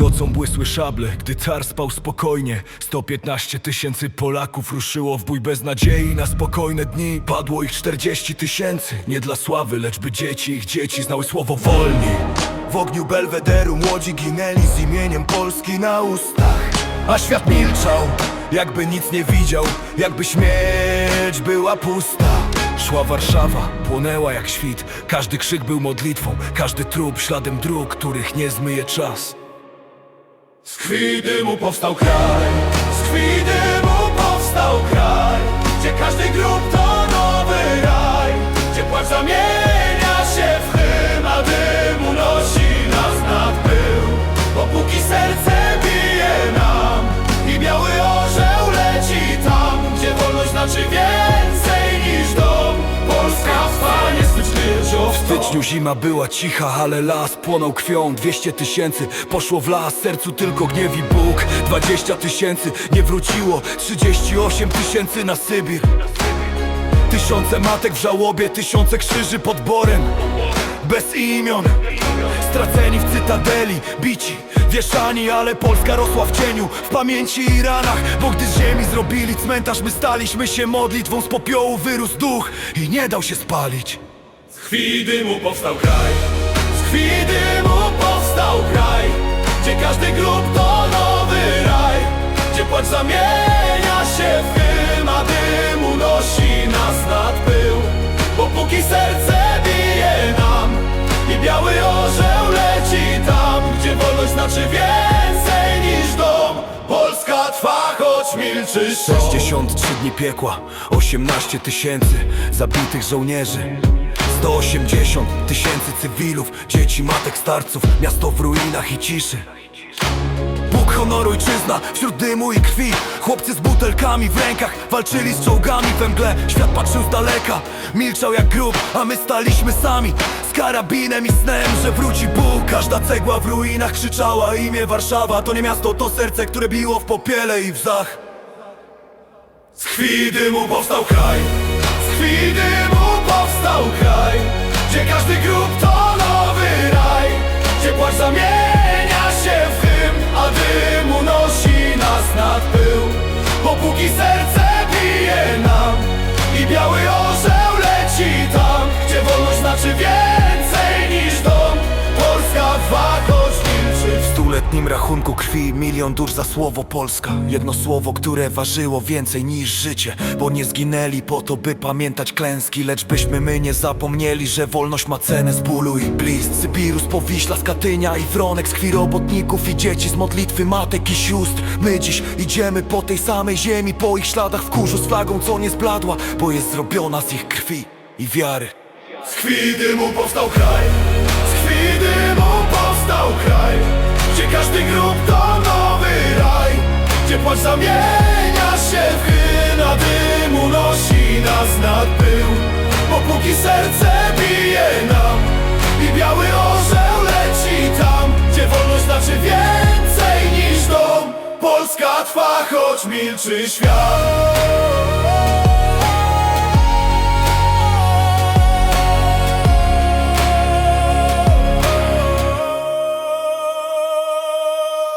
Nocą błysły szable, gdy car spał spokojnie. 115 tysięcy Polaków ruszyło w bój bez nadziei Na spokojne dni padło ich 40 tysięcy. Nie dla sławy, lecz by dzieci ich dzieci znały słowo wolni. W ogniu belwederu młodzi ginęli z imieniem Polski na ustach. A świat milczał, jakby nic nie widział Jakby śmierć była pusta. Szła Warszawa, płonęła jak świt. Każdy krzyk był modlitwą Każdy trup śladem dróg, których nie zmyje czas Z krwi powstał kraj. Z krwi powstał kraj Gdzie każdy grób to nowy raj Gdzie płacz zamienia styczniu zima była cicha, ale las płonął krwią. 200 tysięcy poszło w las, sercu tylko gniew i Bóg. 20 tysięcy nie wróciło 38 tysięcy na Sybir. Tysiące matek w żałobie, tysiące krzyży pod borem. Bez imion Straceni w cytadeli, bici, wieszani Ale Polska rosła w cieniu, w pamięci i ranach. Bo gdy z ziemi zrobili cmentarz My staliśmy się modlitwą, z popiołu wyrósł duch I nie dał się spalić Z krwi dymu powstał kraj. Z krwi powstał kraj Gdzie każdy grób to nowy raj Gdzie płacz zamienia się w hymn A dym unosi nas nad pył. Bo póki serce bije nam I biały orzeł leci tam Gdzie wolność znaczy więcej niż dom Polska trwa, choć milczy szum 63 dni piekła, 18 tysięcy zabitych żołnierzy 180 tysięcy cywilów, dzieci, matek, starców Miasto w ruinach i ciszy. Bóg, honor, ojczyzna, wśród dymu i krwi. Chłopcy z butelkami w rękach walczyli z czołgami we mgle. Świat patrzył z daleka, milczał jak grób, a my staliśmy sami. Z karabinem i snem, że wróci Bóg. Każda cegła w ruinach krzyczała imię Warszawa. To nie miasto, to serce, które biło w popiele i w zach. Z krwi dymu powstał kraj. Z krwi dymu Stuletnim rachunku krwi milion dusz za słowo Polska. Jedno słowo, które ważyło więcej niż życie Bo nie zginęli po to, by pamiętać klęski Lecz byśmy my nie zapomnieli, że wolność ma cenę. Z bólu i blizn Sybiru, z Powiśla, z Katynia i Wronek. Z krwi robotników i dzieci, z modlitwy matek i sióstr. My dziś idziemy po tej samej ziemi Po ich śladach w kurzu z flagą, co nie zbladła Bo jest zrobiona z ich krwi i wiary. Z krwi dymu powstał kraj. Z krwi dymu powstał kraj każdy grób to nowy raj Gdzie płacz zamienia się w hymn A dym unosi nas nad pył. Popóki serce bije nam I biały orzeł leci tam Gdzie wolność znaczy więcej niż dom Polska trwa, choć milczy świat